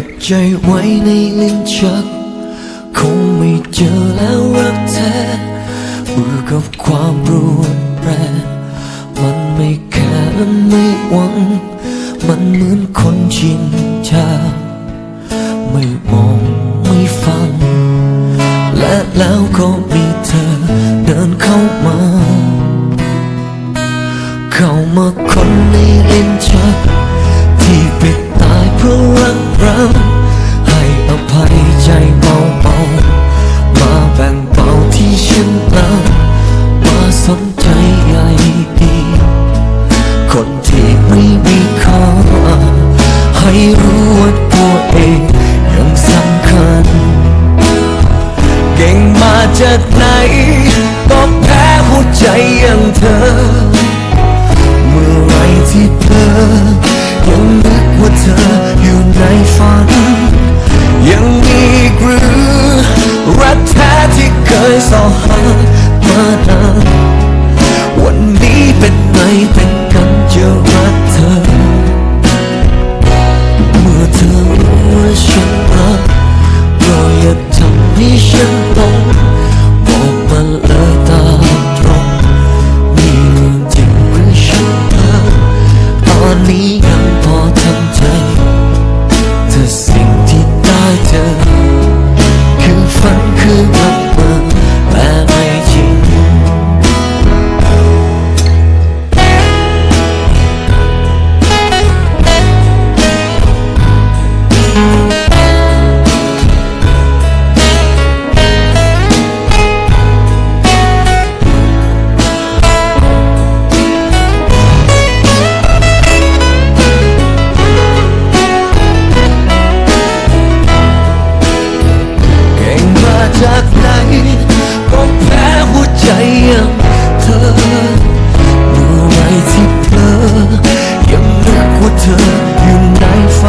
็บใจไว้ในลิ้นชัก คงไม่เจอแล้วรักแท้เบื่อกับความรุนแรงมันไม่แค่และไม่หวัง มันเหมือนคนชินชา ไม่มองไม่ฟัง และแล้วก็มีเธอ จากไหนก็แพ้หัวใจอย่างเธอ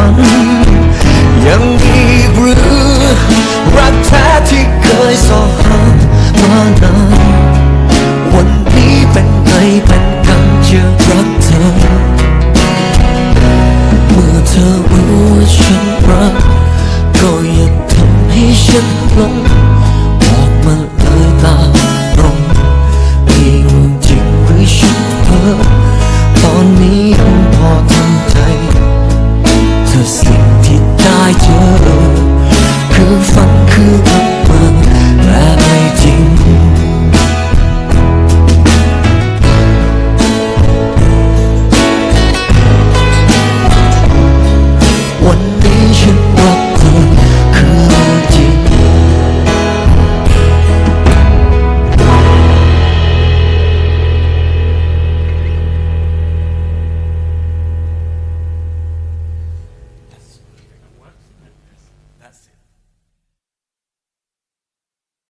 ัน ยังมีหรือรักแท้ที่เคยสอบหามานานวันนี้เป็นไงเป็นกันจะรักเธอ เมื่อเธอรู้ว่าฉันรัก ก็อยากทำให้ฉันหลงบอกมาเลยตาตรงมีรื่งจริงหรือฉันเพ้อตอนนี้ยังพอ สิ่งที่ได้เจอ